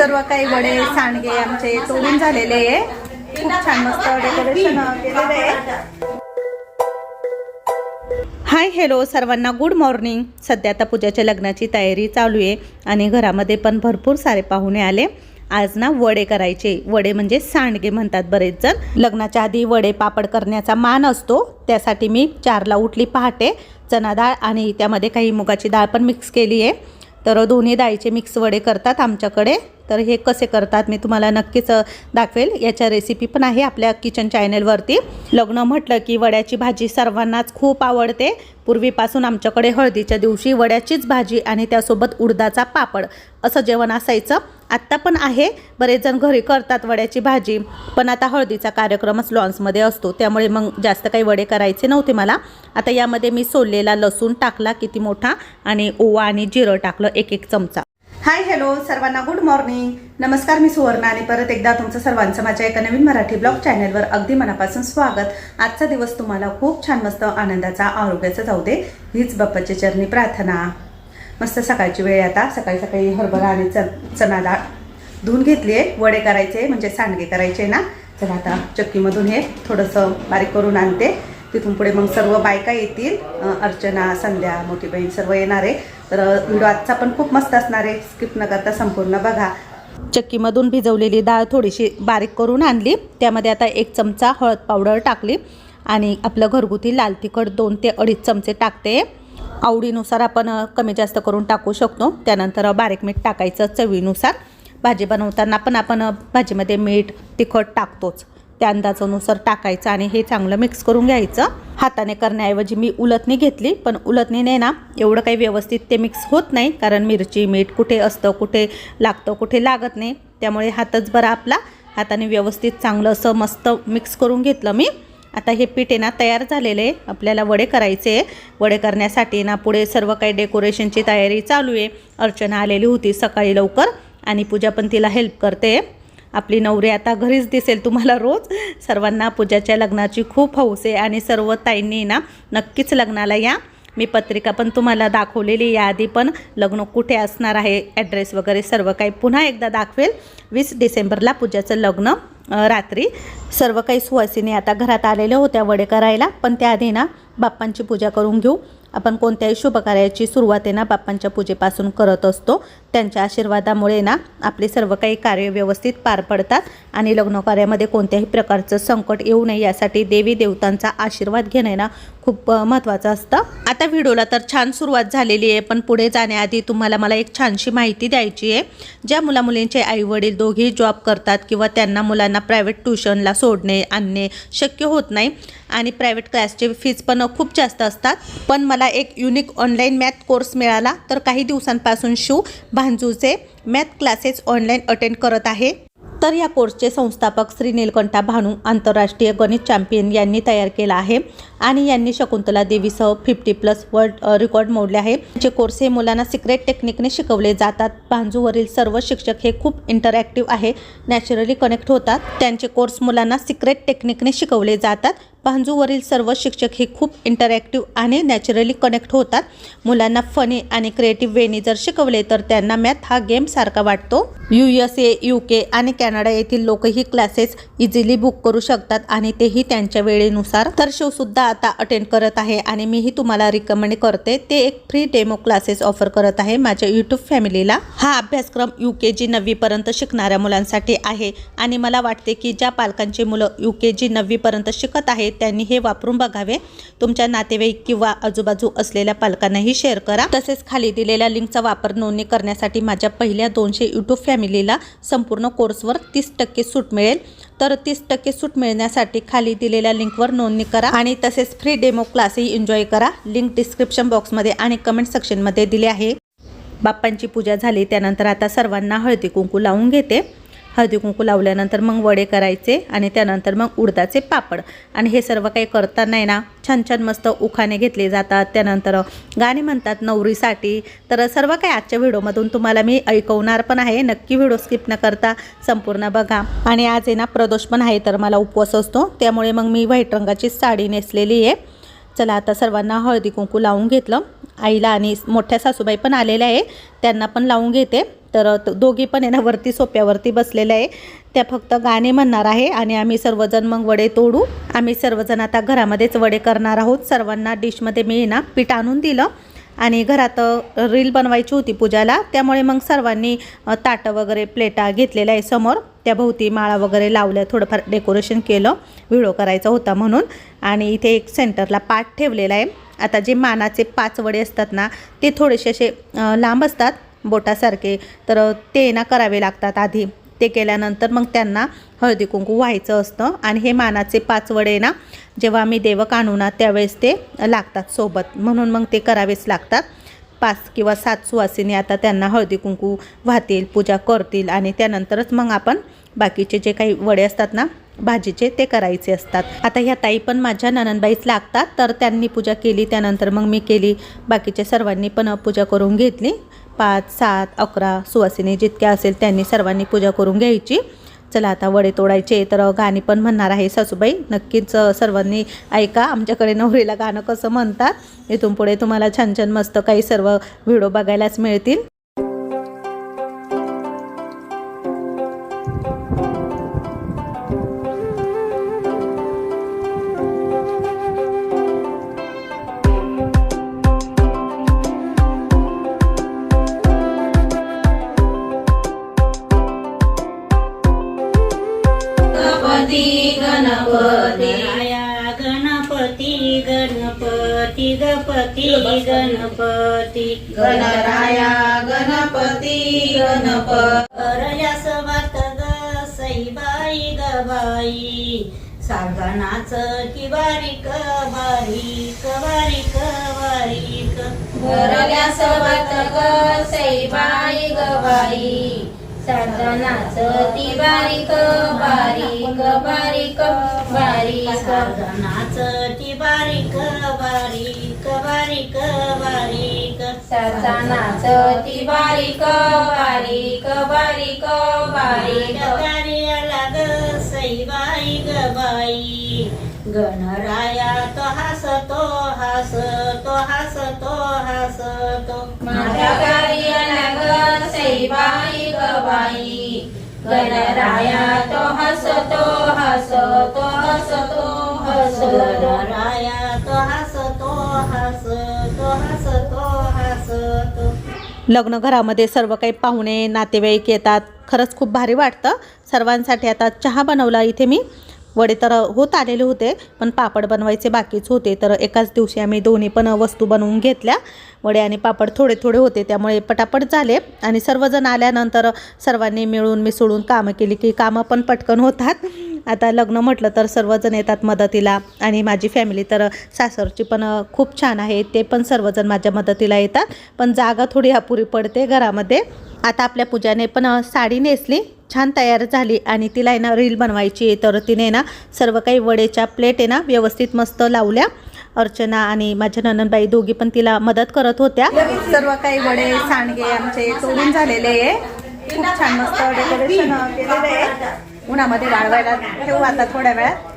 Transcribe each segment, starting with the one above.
सर्व काही वडे सांडगे आमचे तोडून झालेले आहे. खूप छान मस्त डेकोरेशन केलेलं आहे. हाय हॅलो सर्वांना गुड मॉर्निंग सध्या आता पूजाच्या लग्नाची तयारी चालू आहे आणि घरामध्ये पण भरपूर सारे पाहुणे आले. आज ना वडे करायचे. वडे म्हणजे सांडगे म्हणतात बरेच जण लग्नाच्या आधी वडे पापड करण्याचा मान असतो. त्यासाठी मी चारला उठली पहाटे. चना डाळ आणि त्यामध्ये काही मुगाची डाळ पण मिक्स केली आहे. तर दोन्ही डाळीचे मिक्स वडे करतात आमच्याकडे. तर हे कसे करतात मी तुम्हाला नक्कीच दाखवेल. याच्या रेसिपी पण आहे आपल्या किचन चॅनलवरती लग्न म्हटलं की वड्याची भाजी सर्वांनाच खूप आवडते. पूर्वीपासून आमच्याकडे हळदीच्या दिवशी वड्याचीच भाजी आणि त्यासोबत उडदाचा पापड असं जेवण असायचं. आत्ता पण आहे. बरेच जण घरी करतात वड्याची भाजी. पण आता हळदीचा कार्यक्रमच लॉन्समध्ये असतो. त्यामुळे मग जास्त काही वडे करायचे नव्हते मला. आता यामध्ये मी सोललेला लसूण टाकला किती मोठा आणि ओवा आणि जिरं टाकलं एक एक चमचा. हाय हॅलो सर्वांना गुड मॉर्निंग नमस्कार मी सुवर्णा आणि परत एकदा तुमचं सर्वांचं माझ्या एका नवीन मराठी ब्लॉग चॅनलवर अगदी मनापासून स्वागत. आजचा दिवस तुम्हाला खूप छान मस्त आनंदाचा आरोग्याचा जाऊ दे हीच बाप्पाची चरणी प्रार्थना. मस्त सकाळची वेळ आता. सकाळी सकाळी हरभरा आणि च चना डाळ धुवून घेतली आहे. वडे करायचे म्हणजे सांडगे करायचे ना. चला आता चक्कीमधून हे थोडंसं बारीक करून आणते. तिथून पुढे मग सर्व बायका येतील. अर्चना संध्या मोठी बहीण सर्व येणार आहे. तर व्हिडिओ आजचा पण खूप मस्त असणार आहे. स्किप न करता संपूर्ण बघा. चक्कीमधून भिजवलेली डाळ थोडीशी बारीक करून आणली. त्यामध्ये आता एक चमचा हळद पावडर टाकली. आणि आपलं घरगुती लाल तिखट दोन ते अडीच चमचे टाकते. आवडीनुसार आपण कमी जास्त करून टाकू शकतो. त्यानंतर बारीक मीठ टाकायचं चवीनुसार. भाजी बनवताना पण आपण भाजीमध्ये मीठ तिखट टाकतोच. त्या अंदाजानुसार टाकायचं आणि हे चांगलं मिक्स करून घ्यायचं. हाताने करण्याऐवजी मी उलटणी घेतली पण उलटणीने ना एवढं काही व्यवस्थित ते मिक्स होत नाही कारण मिरची मीठ कुठे असतं कुठे लागतं कुठे लागत नाही. त्यामुळे हातच बरा आपला. हाताने व्यवस्थित चांगलं असं मस्त मिक्स करून घेतलं मी. आता हे पीठ आहे ना तयार झालेले आहे आपल्याला वडे करायचे आहे. वडे करण्यासाठी ना पुढे सर्व काही डेकोरेशनची तयारी चालू आहे. अर्चना आलेली होती सकाळी लवकर आणि पूजा पण तिला हेल्प करते आपली नवरी आता घरीच दिसेल तुम्हाला रोज. सर्वांना पूजाच्या लग्नाची खूप हौस आहे आणि सर्व ताईंनी ना नक्कीच लग्नाला या. मी पत्रिका पण तुम्हाला दाखवलेली याआधी पण लग्न कुठे असणार आहे ॲड्रेस वगैरे सर्व काही पुन्हा एकदा दाखवेल. वीस डिसेंबरला पूजाचं लग्न रात्री. सर्व काही सुवासिनी आता घरात आलेल्या होत्या वडे करायला पण त्याआधी ना बाप्पांची पूजा करून घेऊ. आपण कोणत्याही शुभकार्याची सुरुवात आहे ना बाप्पांच्या पूजेपासून करत असतो. त्यांच्या आशीर्वादामुळे ना आपले सर्व काही कार्य व्यवस्थित पार पडतात आणि लग्न कार्यामध्ये कोणत्याही प्रकारचं संकट येऊ नये यासाठी देवी देवतांचा आशीर्वाद घेणे ना खूप महत्त्वाचं असतं. आता व्हिडिओला तर छान सुरुवात झालेली आहे पण पुढे जाण्याआधी तुम्हाला मला एक छानशी माहिती द्यायची आहे. ज्या मुलामुलींचे आईवडील दोघेही जॉब करतात किंवा त्यांना मुलांना प्रायव्हेट ट्युशनला सोडणे आणणे शक्य होत नाही आणि प्रायव्हेट क्लासचे फीज पण खूप जास्त असतात. पण मला एक युनिक ऑनलाईन मॅथ कोर्स मिळाला तर काही दिवसांपासून शिव भांजूचे मॅथ क्लासेस ऑनलाईन अटेंड करत आहे. तर या कोर्सचे संस्थापक श्री नीलकंठा भानू आंतरराष्ट्रीय गणित चॅम्पियन यांनी तयार केला आहे. आणि यांनी शकुंतला देवीसह फिफ्टी प्लस वर्ल्ड रेकॉर्ड मोडले आहे. जे कोर्स हे मुलांना सिक्रेट टेक्निकने शिकवले जातात. भांजूवरील सर्व शिक्षक हे खूप इंटरॅक्टिव्ह आहे. नॅचरली कनेक्ट होतात. त्यांचे कोर्स मुलांना सिक्रेट टेक्निकने शिकवले जातात. भांजूवरील सर्व शिक्षक हे खूप इंटरॅक्टिव्ह आणि नॅचरली कनेक्ट होतात. मुलांना फनी आणि क्रिएटिव्ह वेने जर शिकवले तर त्यांना मॅथ हा गेम सारखा वाटतो. U S A U K आणि कॅनडा येथील लोकही क्लासेस इझिली बुक करू शकतात आणि तेही त्यांच्या वेळेनुसार. तर शिवसुद्धा आता अटेंड करत आहे आणि मीही तुम्हाला रिकमेंड करते. ते एक फ्री डेमो क्लासेस ऑफर करत आहे माझ्या यूट्यूब फॅमिलीला हा अभ्यासक्रम यू के जी नववीपर्यंत शिकणाऱ्या मुलांसाठी आहे आणि मला वाटते की ज्या पालकांची मुलं यू के जी नववीपर्यंत शिकत आहेत त्यांनी हे वापरून बघावे. तुमच्या नातेवाईक किंवा आजूबाजू असलेल्या पालकांनाही शेअर करा. तसेच खाली दिलेल्या लिंकचा वापर नोंदणी करण्यासाठी माझ्या पहिल्या दोनशे यूट्यूब फॅमिलीला संपूर्ण कोर्सवर तीस टक्के सूट मिळेल. तर तीस टक्के सूट मिळण्यासाठी खाली दिलेल्या लिंकवर नोंदणी करा आणि तसेच फ्री डेमो क्लासही एन्जॉय करा. लिंक डिस्क्रिप्शन बॉक्समध्ये आणि कमेंट सेक्शनमध्ये दिले आहे. बाप्पांची पूजा झाली त्यानंतर आता सर्वांना हळदी कुंकू लावून घेते. हळदी कुंकू लावल्यानंतर मग वडे करायचे आणि त्यानंतर मग उडदाचे पापड. आणि हे सर्व काही करताना आहे ना छान छान मस्त उखाणे घेतले जातात. त्यानंतर गाणी म्हणतात नवरीसाठी. तर सर्व काही आजच्या व्हिडिओमधून तुम्हाला मी ऐकवणार पण आहे. नक्की व्हिडिओ स्किप न करता संपूर्ण बघा. आणि आज आहे ना प्रदोष पण आहे तर मला उपवास असतो. त्यामुळे मग मी व्हाईट रंगाची साडी नेसलेली आहे. चला आता सर्वांना हळदी कुंकू लावून घेतलं. आईला आणि मोठ्या सासूबाई पण आलेल्या आहे. त्यांना पण लावून घेते. तर दोघी पण आहे ना वरती सोप्यावरती बसलेल्या आहे. त्या फक्त गाणे म्हणणार आहे आणि आम्ही सर्वजण मग वडे तोडू. आम्ही सर्वजण आता घरामध्येच वडे करणार आहोत. सर्वांना डिशमध्ये मी ना पीठ आणून दिलं. आणि घरात रील बनवायची होती पूजाला. त्यामुळे मग सर्वांनी ताटं वगैरे प्लेटा घेतलेल्या आहे समोर. त्याभोवती माळा वगैरे लावल्या थोडंफार डेकोरेशन केलं. व्हिडिओ करायचा होता म्हणून. आणि इथे एक सेंटरला पाठ ठेवलेला आहे. आता जे मानाचे पाच वडे असतात ना ते थोडेसे असे लांब असतात. बोटासारखे तर ते ना करावे लागतात आधी. ते केल्यानंतर मग त्यांना हळदी कुंकू व्हायचं असतं आणि हे मानाचे पाच वडे ना जेव्हा आम्ही देवक आणू ना त्यावेळेस ते लागतात सोबत. म्हणून मग ते करावेच लागतात. पाच किंवा सात सुवासिनी आता त्यांना हळदी कुंकू वाहतील पूजा करतील आणि त्यानंतरच मग आपण बाकीचे जे काही वडे असतात ना भाजीचे ते करायचे असतात. आता ह्या ताई पण माझ्या ननंदबाईच लागतात तर त्यांनी पूजा केली त्यानंतर मग मी केली. बाकीच्या सर्वांनी पण पूजा करून घेतली. पाच सात अकरा सुवासिनी जितक्या असेल त्यांनी सर्वांनी पूजा करून घ्यायची. चला आता वडे तोडायचे तर गाणी पण म्हणणार आहे सासूबाई. नक्कीच सर्वांनी ऐका. आमच्याकडे नवरीला गाणं कसं म्हणतात इथून पुढे तुम्हाला छान छान मस्त काही सर्व व्हिडिओ बघायलाच मिळतील. बारीक घरल्या सवत ग सईबाई साधनाच ती बारीक बारीक बारीक बारीक सागनाच ती बारीक बारीक बारीक बारीक साधनाच ती बारीक बारीक बारीक बारीक कार्याला ग सईबाई ग बाई गणराया तो हसतो हसतो हसतो हसतो. माझ्या कार्याला ग सईबाई ग बाई. गणराया तो हसतो हसतो हसतो हसतो. गणराया तो हसतो हसतो हसतो हसतो. लग्न घरामध्ये सर्व काही पाहुणे नातेवाईक येतात. खरंच खूप भारी वाटतं. सर्वांसाठी आता चहा बनवला इथे मी. वडे तर होत आलेले होते पण पापड बनवायचे बाकीच होते. तर एकाच दिवशी आम्ही दोन्ही पण वस्तू बनवून घेतल्या. वडे आणि पापड थोडे थोडे होते त्यामुळे पटापट झाले. आणि सर्वजण आल्यानंतर सर्वांनी मिळून मिसळून कामं केली की कामं पण पटकन होतात. आता लग्न म्हटलं तर सर्वजण येतात मदतीला. आणि माझी फॅमिली तर सासरची पण खूप छान आहे ते पण सर्वजण माझ्या मदतीला येतात. पण जागा थोडी अपुरी पडते घरामध्ये. आता आपल्या पूजाने पण साडी नेसली. छान तयार झाली आणि तिला आहे ना रील बनवायची आहे. तर तिने ना सर्व काही वडेच्या प्लेट आहे ना व्यवस्थित मस्त लावल्या. अर्चना आणि माझ्या ननंदबाई दोघी पण तिला मदत करत होत्या. सर्व काही वडे सांडगे आमचे तोडून झालेले आहे. खूप छान मस्त डेकोरेशन केलेलं आहे. उन्हामध्ये वाळवायला ठेवू आता थोड्या वेळात.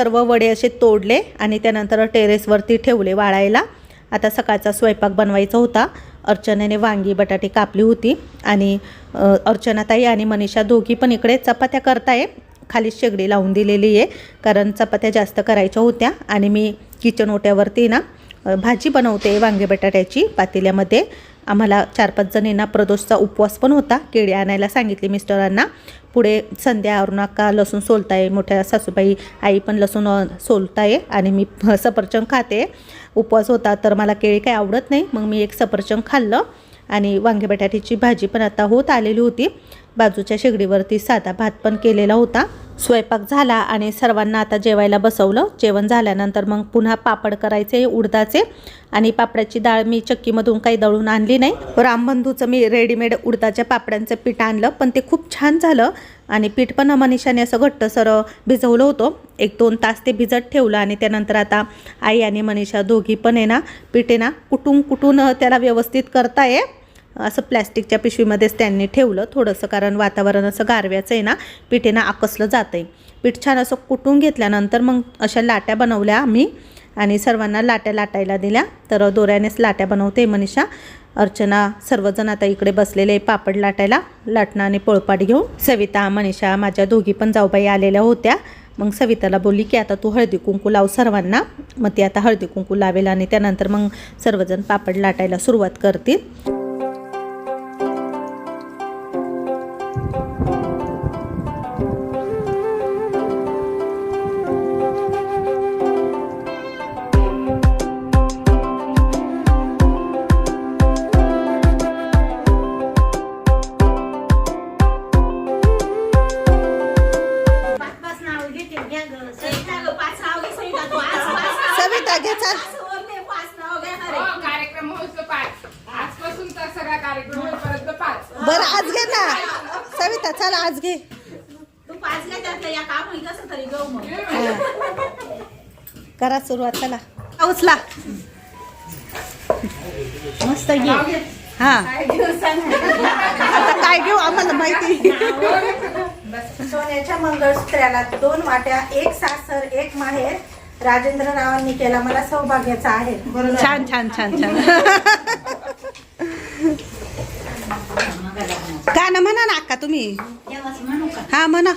सर्व वडे असे तोडले आणि त्यानंतर टेरेसवरती ठेवले वाळायला. आता सकाळचा स्वयंपाक बनवायचा होता. अर्चनेने वांगी बटाटे कापली होती आणि अर्चनाताई आणि मनीषा दोघी पण इकडे चपात्या करताय. खाली शेगडी लावून दिलेली आहे कारण चपात्या जास्त करायच्या होत्या आणि मी किचन ओट्यावरती ना भाजी बनवते वांगे बटाट्याची पातेल्यामध्ये. आम्हाला चार पाच जणींना प्रदोषचा उपवास पण होता केळी आणायला सांगितली मिस्टरांना. पुढे संध्या अरुणाका लसूण सोलताय? मोठ्या सासूबाई आई पण लसूण सोलताय आणि मी सफरचंद खाते. उपवास होता तर मला केळी काही आवडत नाही. मग मी एक सफरचंद खाल्लं आणि वांगे बटाट्याची भाजी पण आता होत आलेली होती. बाजूच्या शेगडीवरती साधा भात पण केलेला होता. स्वयंपाक झाला आणि सर्वांना आता जेवायला बसवलं. जेवण झाल्यानंतर मग पुन्हा पापड करायचे उडदाचे आणि पापडाची डाळ मी चक्कीमधून काही दळून आणली नाही. रामबंधूचं मी रेडीमेड उडदाच्या पापड्यांचं पीठ आणलं पण ते खूप छान झालं आणि पीठ पण मनीषाने असं घट्ट सर भिजवलं होतं. एक दोन तास ते भिजत ठेवलं आणि त्यानंतर आता आई आणि मनीषा दोघी पण आहे ना पीठ आहे ना कुटून कुटून त्याला व्यवस्थित करताय. असं प्लॅस्टिकच्या पिशवीमध्येच त्यांनी ठेवलं थोडंसं कारण वातावरण असं गारव्याचं आहे ना पिठेनं आकसलं जातं आहे पीठ छान असं कुटून घेतल्यानंतर मग अशा लाट्या बनवल्या आम्ही आणि सर्वांना लाट्या लाटायला दिल्या. तर दोऱ्यानेच लाट्या बनवते मनीषा. अर्चना सर्वजण आता इकडे बसलेले पापड लाटायला. लाटणं आणि पोळपाट घेऊन. सविता मनीषा माझ्या दोघी पण जाऊबाई आलेल्या होत्या. मग सविताला बोलली की आता तू हळदी कुंकू लाव सर्वांना. मग ती आता हळदी कुंकू लावेल आणि त्यानंतर मग सर्वजण पापड लाटायला सुरुवात करतील. चला आज घे. तू पाच घ्या त्यातलं या काम होईल कसं तरी गहू मग. करा सुरुवात चला. उचला मस्त घे. हा. आता काय घेऊ आम्हाला माहिती. सोन्याच्या मंगळसूत्राला दोन वाट्या एक सासर एक माहेर. राजेंद्र रावांनी केला मला सौभाग्याचा आहे. बरोबर? छान छान छान छान. गाणं म्हणा ना अक्का तुम्ही. म्हणू हा म्हणा.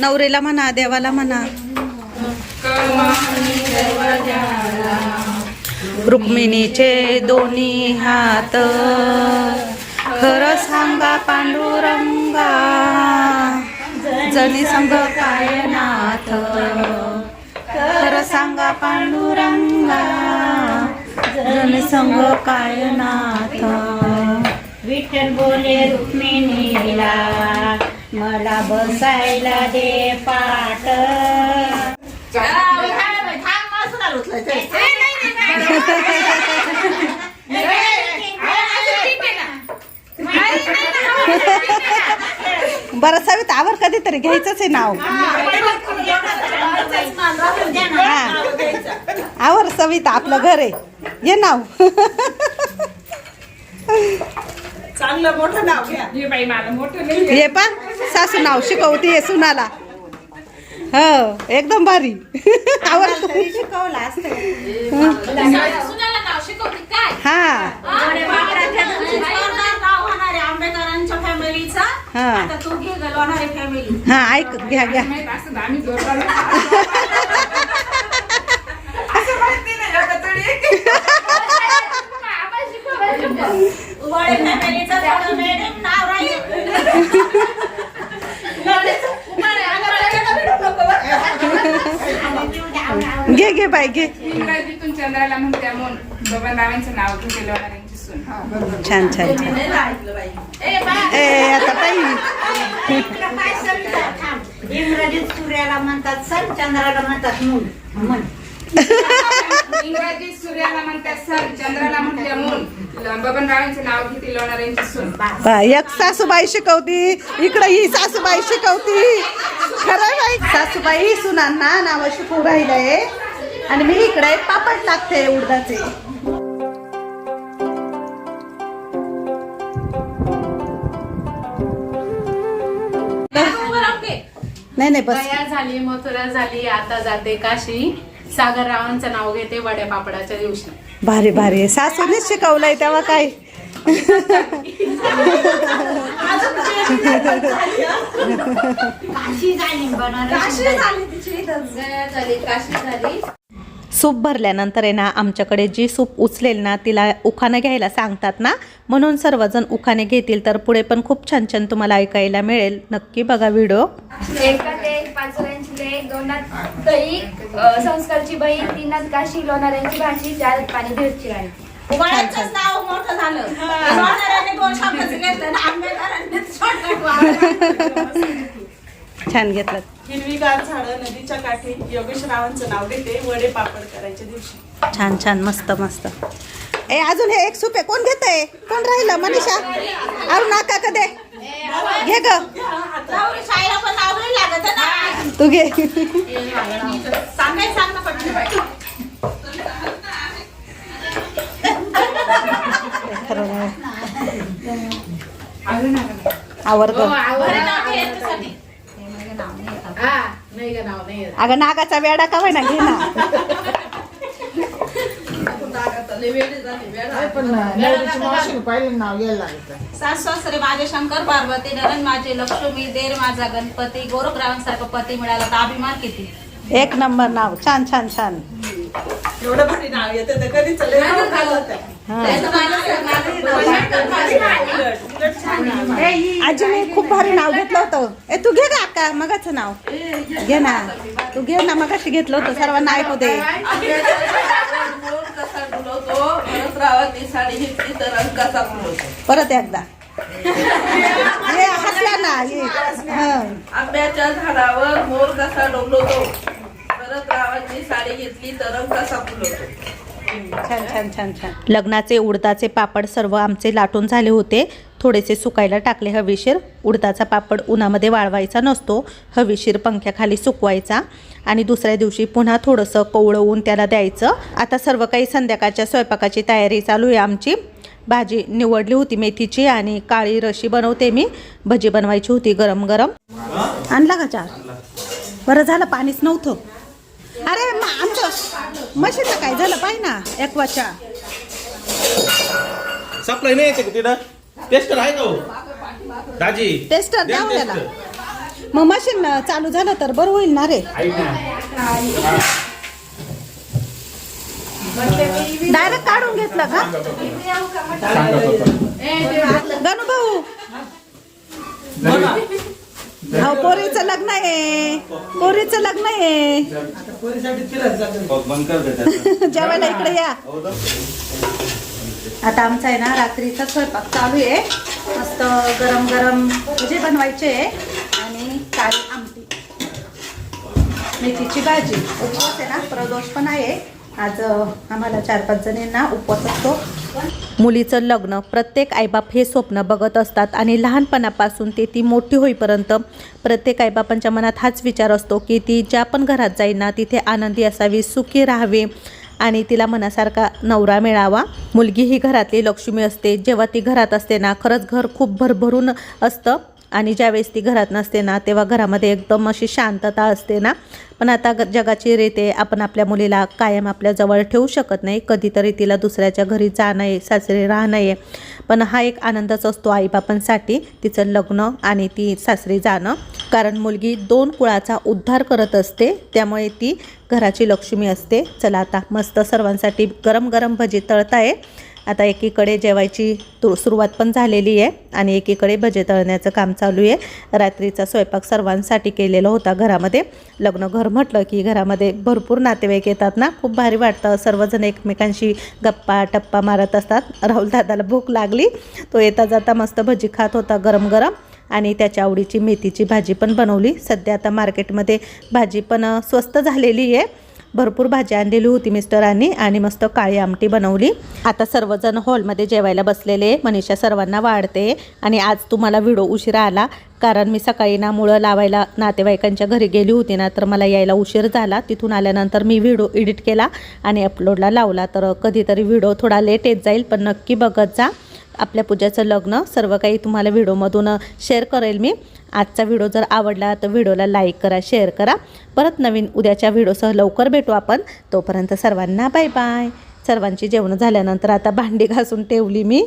नवरेला म्हणा देवाला म्हणा. रुक्मिणीचे दोन्ही हात. खरं सांगा पांडुरंगा. जणी संग काय नाथ? खरं सांगा पांडुरंगा. जणी संग काय नाथ? विठ्ठल बोले रुक्मिणीला मला बसायला दे पाठ. बरं सविता आवर कधीतरी घ्यायचंच आहे नाव. हा. आवर सविता आपलं घर आहे. ये नाव. चांगलं मोठं नाव घ्या. हे बाई मला मोठं नाही ये पा सासू नाव शिकवती आहे सुनाला. हो एकदम भारी. आवर तरी शिकवलं असतं. सुनाला नाव शिकवते काय? हा. नाव होणारे आंबेकरांच्या फॅमिलीचा. हा. आता तू घे गलवणारे फॅमिली हा ऐक घ्या घ्या. माहीत असं तर आम्ही जोरदार असं माहिती नाही आता तरी. उबाळे फॅमिलीचं थोडं मॅडम नाव राहील घे घे बाई घे. इंग्रजीतून चंद्राला म्हणत्या म्हणून बबनरावांचं नाव घेतलेलं यांची सून. छान छान. छान ए आता ताई. इंग्रजीत सूर्याला म्हणतात सन चंद्राला म्हणतात मूल म्हण. इंग्रजीत सूर्याला म्हणतात सर चंद्राला म्हणत्या मून बबनरावांचं नाव घेतले लोणाऱ्यांची सून. बा, एक सासूबाई शिकवती इकडे ही सासूबाई शिकवती. खरं बाई सासूबाई सुनांना नाव शिकवू राहिलंय. आणि मी इकडे पापड टाकते उडदाचे. नाही नाही बस. गया झाली मथुरा झाली आता जाते काशी. सागर रावांचं नाव घेते वड्या पापडाच्या दिवशी. भारी भारी. सासूनेच शिकवलंय तेव्हा काय? सूप भरल्यानंतर आहे ना आमच्याकडे जी सूप उचलेल ना तिला उखाणं घ्यायला सांगतात ना. म्हणून सर्वजण उखाणे घेतील तर पुढे पण खूप छान छान तुम्हाला ऐकायला मिळेल. नक्की बघा व्हिडिओ. लेक दोनात दही संस्कारची बहीण तीनात काशी लोणाऱ्यांची भाजी चारात पाणी धीरची राणी. उबाळ्याचंच नाव मोठं झालं. लोणाऱ्याने दोन शब्दाचं घेतलं आणि आंबेकरांनी छोटं वाढवलं. छान घेतलं. हिरवीगार झाडं नदीच्या काठी योगेश रावांचं नाव घेते वडे पापड करायच्या दिवशी. छान छान मस्त मस्त. ए अजून हे एक सुपे कोण घेत आहे कोण राहिलं? मनीषा? अरुण नाका कदे घे ग. नवरी शाळेला पण नाव नाही लागत ना. तू घे. सांगाय सांग ना. नाव सास सासरे माझे शंकर पार्वती नरन माझे लक्ष्मी देर माझा गणपती गोरखरावांसारखं पती मिळाला तर अभिमान किती? एक नंबर नाव छान छान छान. एवढं भारी नाव येतं तर कधी चले आजी मी खूप भारी नाव घेतलं होतं. ए तू घे का अक्का मगाचं नाव. घे ना. तू घे ना मगाशी घेतलं होतं सर्वांना ऐकू दे. परत एकदा. ये हसला ना ये हं. आंब्याच्या झाडावर मोर कसा डोलवतो परत रावाची साडी घेतली तर रंग कसा फुलवतो छान छान छान छान. लग्नाचे उडदाचे पापड सर्व आमचे लाटून झाले होते. थोडेसे सुकायला टाकले हवेशीर. उडदाचा पापड उन्हामध्ये वाळवायचा नसतो. हवेशीर पंख्याखाली सुकवायचा. आणि दुसऱ्या दिवशी पुन्हा थोडंसं कोवळवून त्याला द्यायचं. आता सर्व काही संध्याकाळच्या स्वयंपाकाची तयारी चालू आहे आमची. भाजी निवडली होती मेथीची आणि काळी रशी बनवते मी. भजी बनवायची होती गरम गरम. आणला का चार? बरं झालं पाणीच नव्हतं. अरे म- आमचं मशीनचं काय झालं? पाहिजे ना एकवाच्या सप्लाय नाही येते का तिथं. टेस्टर आहे का हो. दाजी टेस्टर द्या द्या याला टेस्टर. मग मशीन चालू झालं तर बरं होईल ना रे. डायरेक्ट काढून घेतलं का? गणू भाऊ. हो पोरीचं लग्न आहे. पोरीचं लग्न आहे. जेवायला इकडे या. आता आमचा आहे ना रात्रीचा स्वयंपाक चालू आहे. मस्त गरम गरम भजे बनवायचे आहे आणि काळी आमटी. मेथीची भाजी. उपवास आहे ना प्रदोष पण आहे. आज आम्हाला चार पाच जणींना उपवास असतो. मुलीचं लग्न प्रत्येक आईबाप हे स्वप्न बघत असतात आणि लहानपणापासून ते ती मोठी होईपर्यंत प्रत्येक आईबापांच्या मनात हाच विचार असतो की ती ज्या पण घरात जाईल ना तिथे आनंदी असावी सुखी राहावी. आणि तिला मनासारखा नवरा मिळावा. मुलगी ही घरातली लक्ष्मी असते. जेव्हा ती घरात असते ना खरंच घर खूप भरभरून असतं. आणि ज्यावेळेस ती घरात नसते ना तेव्हा घरामध्ये एकदम अशी शांतता असते ना. पण आता जगाची रीते आपण आपल्या मुलीला कायम आपल्या जवळ ठेवू शकत नाही. कधीतरी तिला दुसऱ्याच्या घरी जाणं आहे सासरी राहणं आहे. पण हा एक आनंदच असतो आईबापांसाठी तिचं लग्न आणि ती सासरी जाणं. कारण मुलगी दोन कुळाचा उद्धार करत असते त्यामुळे ती घराची लक्ष्मी असते. चला आता मस्त सर्वांसाठी गरम गरम भजी तळताय. आता एकीकडे जेवायची तु सुरुवात पण झालेली आहे आणि एकीकडे भजे तळण्याचं काम चालू आहे. रात्रीचा स्वयंपाक सर्वांसाठी केलेला होता घरामध्ये. लग्न घर म्हटलं की घरामध्ये भरपूर नातेवाईक येतात ना? खूप भारी वाटतं. सर्वजण एकमेकांशी गप्पा टप्पा मारत असतात. राहुल दादाला भूक लागली. तो येता जाता मस्त भजी खात होता गरम गरम आणि त्याच्या आवडीची मेथीची भाजी पण बनवली. सध्या आता मार्केटमध्ये भाजी पण स्वस्त झालेली आहे. भरपूर भाजी आणलेली होती मिस्टरांनी आणि मस्त काळी आमटी बनवली. आता सर्वजण हॉलमध्ये जेवायला बसलेले मनीषा सर्वांना वाढते आणि आज तुम्हाला व्हिडिओ उशिरा आला. कारण मी सकाळी ना मुळं लावायला नातेवाईकांच्या घरी गेली होती ना तर मला यायला उशीर झाला. तिथून आल्यानंतर मी व्हिडिओ एडिट केला आणि अपलोडला लावला. तर कधीतरी व्हिडिओ थोडा लेट येत जाईल पण नक्की बघत जा. आपल्या पूजाचं लग्न सर्व काही तुम्हाला व्हिडिओमधून शेअर करेल मी. आजचा व्हिडिओ जर आवडला तर व्हिडिओला लाईक करा शेअर करा. परत नवीन उद्याच्या व्हिडिओसह लवकर भेटू आपण. तोपर्यंत सर्वांना बाय बाय सर्वांची जेवणं झाल्यानंतर आता भांडी घासून ठेवली मी.